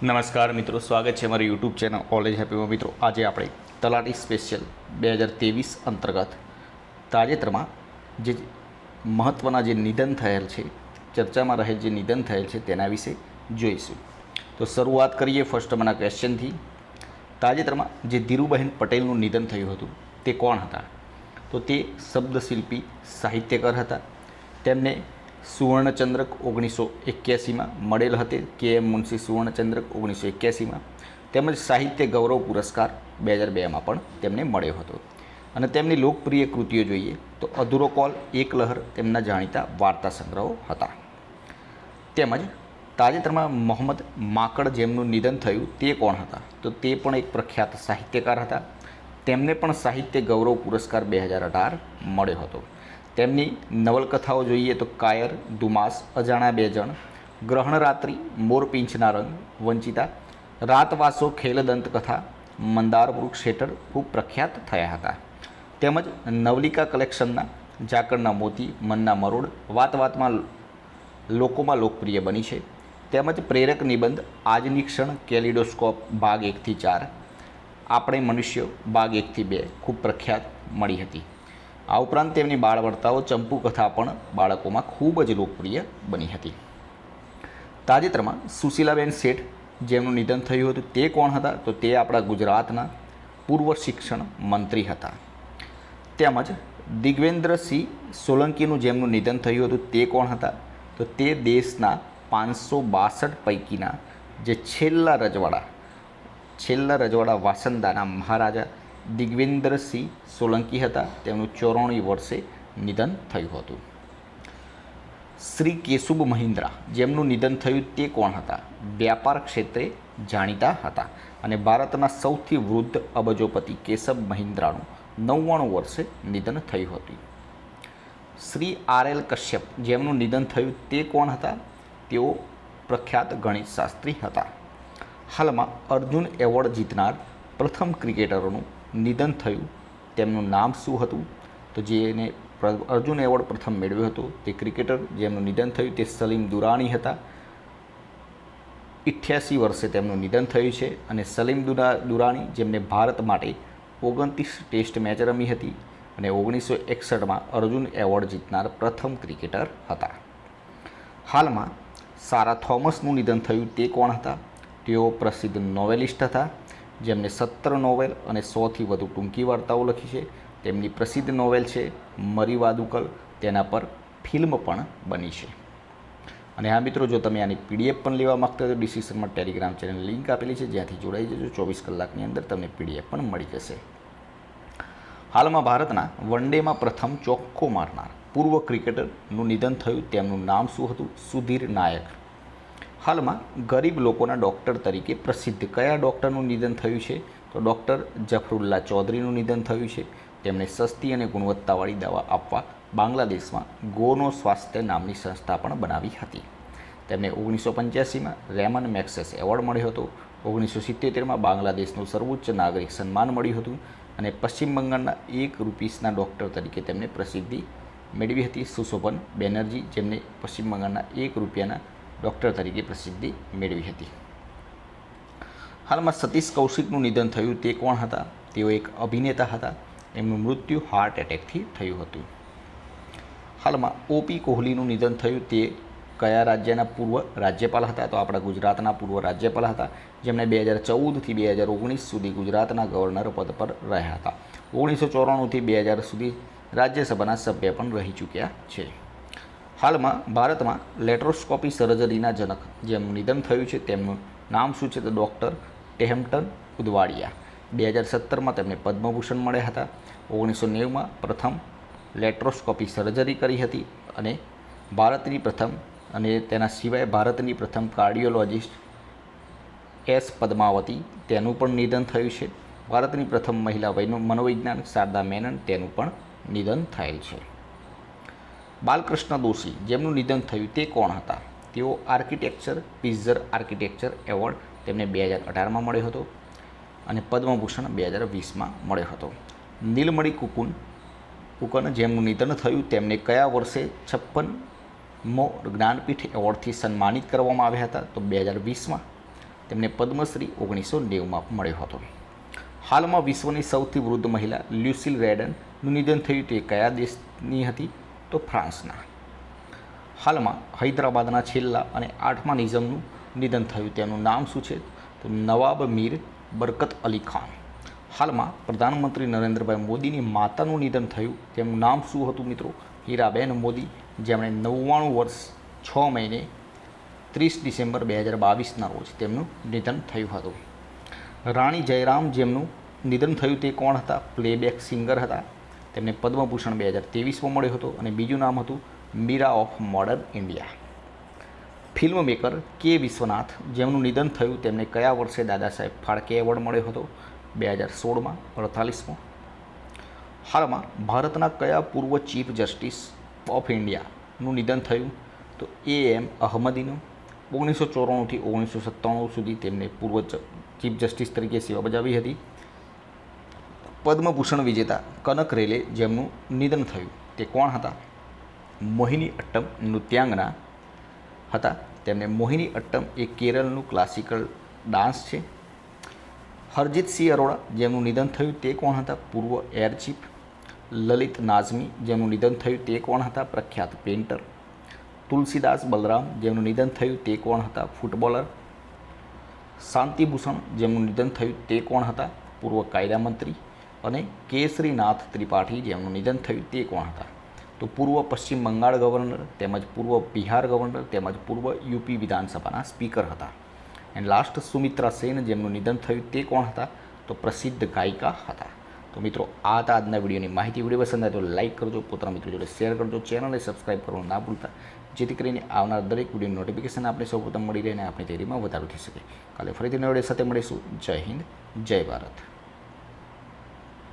નમસ્કાર મિત્રો, સ્વાગત છે મારી યુટ્યુબ ચેનલ ઓલેજ હેપીમાં મિત્રો, આજે આપણે તલાટી સ્પેશિયલ બે હજાર ત્રેવીસ અંતર્ગત તાજેતરમાં જે મહત્ત્વના જે નિધન થયેલ છે, ચર્ચામાં રહેલ જે નિધન થયેલ છે, તેના વિશે જોઈશું. તો શરૂઆત કરીએ ફર્સ્ટ મના ક્વેશ્ચનથી તાજેતરમાં જે ધીરુબહેન પટેલનું નિધન થયું હતું, તે કોણ હતા? તો તે શબ્દશિલ્પી, સાહિત્યકાર હતા. તેમને સુવર્ણચંદ્રક ઓગણીસો એક્યાસીમાં મળેલ હતી. કે એમ મુનશી સુવર્ણચંદ્રક ઓગણીસો એક્યાસીમાં. તેમજ સાહિત્ય ગૌરવ પુરસ્કાર બે હજાર બેમાં પણ તેમને મળ્યો હતો. અને તેમની લોકપ્રિય કૃતિઓ જોઈએ તો અધૂરો કોલ, એક લહર તેમના જાણીતા વાર્તા સંગ્રહો હતા. તેમજ તાજેતરમાં મોહમ્મદ માકડ જેમનું નિધન થયું તે કોણ હતા? તો તે પણ એક પ્રખ્યાત સાહિત્યકાર હતા. તેમને પણ સાહિત્ય ગૌરવ પુરસ્કાર બે હજાર અઢાર મળ્યો હતો. તેમની નવલકથાઓ જોઈએ તો કાયર, દુમાસ અજાણા બે જણ, ગ્રહણરાત્રિ મોરપીંછના રંગ, વંચિતા, રાતવાસો ખેલદંત કથા, મંદાર વૃક્ષ હેઠળ ખૂબ પ્રખ્યાત થયા હતા. તેમજ નવલિકા કલેક્શનના ઝાકળના મોતી, મનના મરોડ વાત વાતમાં લોકોમાં લોકપ્રિય બની છે. તેમજ પ્રેરક નિબંધ, આજની ક્ષણ કેલિડોસ્કોપ ભાગ એકથી ચાર, આપણે મનુષ્યો ભાગ એકથી બે ખૂબ પ્રખ્યાત મળી હતી. આ ઉપરાંત તેમની બાળવર્તાઓ ચંપુ કથા પણ બાળકોમાં ખૂબ જ લોકપ્રિય બની હતી. તાજેતરમાં સુશીલાબેન શેઠ જેમનું નિધન થયું હતું તે કોણ હતા? તો તે આપણા ગુજરાતના પૂર્વ શિક્ષણ મંત્રી હતા. તેમજ દિગ્વેન્દ્રસિંહ સોલંકીનું જેમનું નિધન થયું હતું તે કોણ હતા? તો તે દેશના પાંચસો બાસઠ પૈકીના જે છેલ્લા રજવાડા છેલ્લા રજવાડા વાસંદાના મહારાજા દિગ્વેન્દ્રસિંહ સોલંકી હતા. તેમનું ચોરાણું વર્ષે નિધન થયું હતું. શ્રી કેશુબ મહિન્દ્રા, જેમનું નિધન થયું તે કોણ હતા? વ્યાપાર ક્ષેત્રે જાણીતા હતા અને ભારતના સૌથી વૃદ્ધ અબજોપતિ કેશબ મહિન્દ્રાનું નવ્વાણું વર્ષે નિધન થયું હતું. શ્રી આર એલ કશ્યપ, જેમનું નિધન થયું તે કોણ હતા? તેઓ પ્રખ્યાત ગણિત શાસ્ત્રી હતા. હાલમાં અર્જુન એવોર્ડ જીતનાર પ્રથમ ક્રિકેટરોનું નિધન થયું. તેમનું નામ શું હતું? તો જેને અર્જુન એવોર્ડ પ્રથમ મેળવ્યો હતો, તે ક્રિકેટર જેમનું નિધન થયું, તે સલીમ દુરાની હતા. ઇઠ્યાસી વર્ષે તેમનું નિધન થયું છે અને સલીમ દુરા દુરાની જેમને ભારત માટે ઓગણત્રીસ ટેસ્ટ મેચ રમી હતી અને ઓગણીસો એકસઠમાં અર્જુન એવોર્ડ જીતનાર પ્રથમ ક્રિકેટર હતા. હાલમાં સારા થોમસનું નિધન થયું તે કોણ હતા? તેઓ પ્રસિદ્ધ નોવેલિસ્ટ હતા. જેમને સત્તર નોવેલ અને સોથી વધુ ટૂંકી વાર્તાઓ લખી છે. તેમની પ્રસિદ્ધ નોવેલ છે, મરી વાદુકલ, તેના પર ફિલ્મ પણ બની છે. અને હા મિત્રો, જો તમે આની પીડીએફ પણ લેવા માગતા હોય તો ડિસ્ક્રિપ્શનમાં ટેલિગ્રામ ચેનલ લિંક આપેલી છે. જ્યાંથી જોડાઈ જજો. ચોવીસ કલાકની અંદર તમને પીડીએફ પણ મળી જશે. હાલમાં ભારતના વન ડેમાં પ્રથમ ચોખ્ખો મારનાર પૂર્વ ક્રિકેટરનું નિધન થયું. તેમનું નામ શું હતું? સુધીર નાયક. હાલમાં ગરીબ લોકોના ડૉક્ટર તરીકે પ્રસિદ્ધ કયા ડૉક્ટરનું નિધન થયું છે? તો ડૉક્ટર જફરુલ્લા ચૌધરીનું નિધન થયું છે. તેમણે સસ્તી અને ગુણવત્તાવાળી દવા આપવા બાંગ્લાદેશમાં ગોનો સ્વાસ્થ્ય નામની સંસ્થા પણ બનાવી હતી. તેમને ઓગણીસો પંચ્યાસીમાં રેમન મેક્સેસ એવોર્ડ મળ્યો હતો. ઓગણીસો સિત્તેરમાં બાંગ્લાદેશનું સર્વોચ્ચ નાગરિક સન્માન મળ્યું હતું અને પશ્ચિમ બંગાળના એક રૂપીસના ડૉક્ટર તરીકે તેમને પ્રસિદ્ધિ મેળવી હતી. સુશોભન બેનર્જી, જેમને પશ્ચિમ બંગાળના એક રૂપિયાના ડૉક્ટર તરીકે પ્રસિદ્ધિ મેળવી હતી. હાલમાં સતીશ કૌશિકનું નિધન થયું તે કોણ હતા? તેઓ એક અભિનેતા હતા. એમનું મૃત્યુ હાર્ટ એટેકથી થયું હતું. હાલમાં ઓપી કોહલીનું નિધન થયું તે કયા રાજ્યના પૂર્વ રાજ્યપાલ હતા? તો આપણા ગુજરાતના પૂર્વ રાજ્યપાલ હતા. જેમણે બે હજાર ચૌદથી બે હજાર ઓગણીસ સુધી ગુજરાતના ગવર્નર પદ પર રહ્યા હતા. ઓગણીસો ચોરાણુંથી બે હજાર સુધી રાજ્યસભાના સભ્ય પણ રહી ચૂક્યા છે. હાલમાં ભારતમાં લેટ્રોસ્કોપી સર્જરીના જનક જેમનું નિધન થયું છે, તેમનું નામ શું છે તો ડૉક્ટર ટેહમ્પટન ઉદવાડિયા. બે હજાર સત્તરમાં તેમને પદ્મભૂષણ મળ્યા હતા. ઓગણીસો નેવુંમાં પ્રથમ લેટ્રોસ્કોપી સર્જરી કરી હતી અને ભારતની પ્રથમ અને તેના સિવાય ભારતની પ્રથમ કાર્ડિયોલોજિસ્ટ એસ પદ્માવતી તેનું પણ નિધન થયું છે. ભારતની પ્રથમ મહિલા મનોવૈજ્ઞાનિક શારદા મેનન તેનું પણ નિધન થયેલ છે. બાલકૃષ્ણ દોશી જેમનું નિધન થયું તે કોણ હતા? તેઓ આર્કિટેક્ચર, પિઝર આર્કિટેક્ચર એવોર્ડ તેમને બે હજાર અઢારમાં મળ્યો હતો અને પદ્મભૂષણ બે હજાર વીસમાં મળ્યો હતો. નીલમણી કુકુન, કુકન જેમનું નિધન થયું તેમને કયા વર્ષે છપ્પનમો જ્ઞાનપીઠ એવોર્ડથી સન્માનિત કરવામાં આવ્યા હતા? તો બે હજાર વીસમાં તેમને પદ્મશ્રી ઓગણીસો નેવુંમાં મળ્યો હતો. હાલમાં વિશ્વની સૌથી વૃદ્ધ મહિલા લ્યુસિલ રેડનનું નિધન થયું તે કયા દેશની હતી? તો ફ્રાન્સના. હાલમાં હૈદરાબાદના છેલ્લા અને આઠમા નિઝમનું નિધન થયું. તેનું નામ શું છે? તો નવાબ મીર બરકત અલી ખાન. હાલમાં પ્રધાનમંત્રી નરેન્દ્રભાઈ મોદીની માતાનું નિધન થયું. તેમનું નામ શું હતું મિત્રો? હીરાબેન મોદી, જેમણે નવ્વાણું વર્ષ છ મહિને ત્રીસ ડિસેમ્બર બે હજાર બાવીસના રોજ તેમનું નિધન થયું હતું. રાણી જયરામ જેમનું નિધન થયું તે કોણ હતા? પ્લેબેક સિંગર હતા. તેમને પદ્મભૂષણ બે હજાર ત્રેવીસમાં મળ્યો હતો અને બીજું નામ હતું Meera of modern India. Film maker K Vishwanath, જેમનું નિધન થયું તેમને કયા વર્ષે દાદા સાહેબ ફાળકે એવોર્ડ મળ્યો હતો? બે હજાર સોળમાં, અડતાલીસમાં. હાલમાં ભારતના કયા પૂર્વ ચીફ જસ્ટિસ ઓફ ઇન્ડિયાનું નિધન થયું? તો એ એમ અહમદીનું. ઓગણીસો ચોરાણુંથી ઓગણીસો સત્તાણું સુધી તેમને પૂર્વ ચીફ જસ્ટિસ તરીકે સેવા બજાવી હતી. પદ્મભૂષણ વિજેતા કનક રેલે જેમનું નિધન થયું તે કોણ હતા? મોહિની અટ્ટમ નૃત્યાંગના હતા. તેમને મોહિની અટ્ટમ એ કેરળનું ક્લાસિકલ ડાન્સ છે. હરજીતસિંહ અરોડા જેમનું નિધન થયું તે કોણ હતા? પૂર્વ એર ચીફ લલિત નાઝમી જેમનું નિધન થયું તે કોણ હતા? પ્રખ્યાત પેઇન્ટર તુલસીદાસ બલરામ જેમનું નિધન થયું તે કોણ હતા? ફૂટબોલર શાંતિભૂષણ જેમનું નિધન થયું તે કોણ હતા? પૂર્વ કાયદા મંત્રી અને કેસરીનાથ ત્રિપાઠી જેમનું નિધન થયું તે કોણ હતા? તો પૂર્વ પશ્ચિમ બંગાળ ગવર્નર તેમજ પૂર્વ બિહાર ગવર્નર તેમજ પૂર્વ યુપી વિધાનસભાના સ્પીકર હતા. એન્ડ લાસ્ટ સુમિત્રા સેન જેમનું નિધન થયું તે કોણ હતા? તો પ્રસિદ્ધ ગાયિકા હતા. તો મિત્રો, આ હતા આજના વિડીયોની માહિતી. વીડિયો પસંદ આવે તો લાઇક કરજો, પોતાના મિત્રો જોડે શેર કરજો, ચેનલને સબસ્ક્રાઇબ કરવાનું ના ભૂલતા, જેથી કરીને આવનાર દરેક વીડિયો નોટિફિકેશન આપણે સૌપ્રથમ મળી રહે અને આપણી તૈયારીમાં વધારો થઈ શકે. કાલે ફરીથી નવડે સાથે મળીશું. જય હિન્દ, જય ભારત.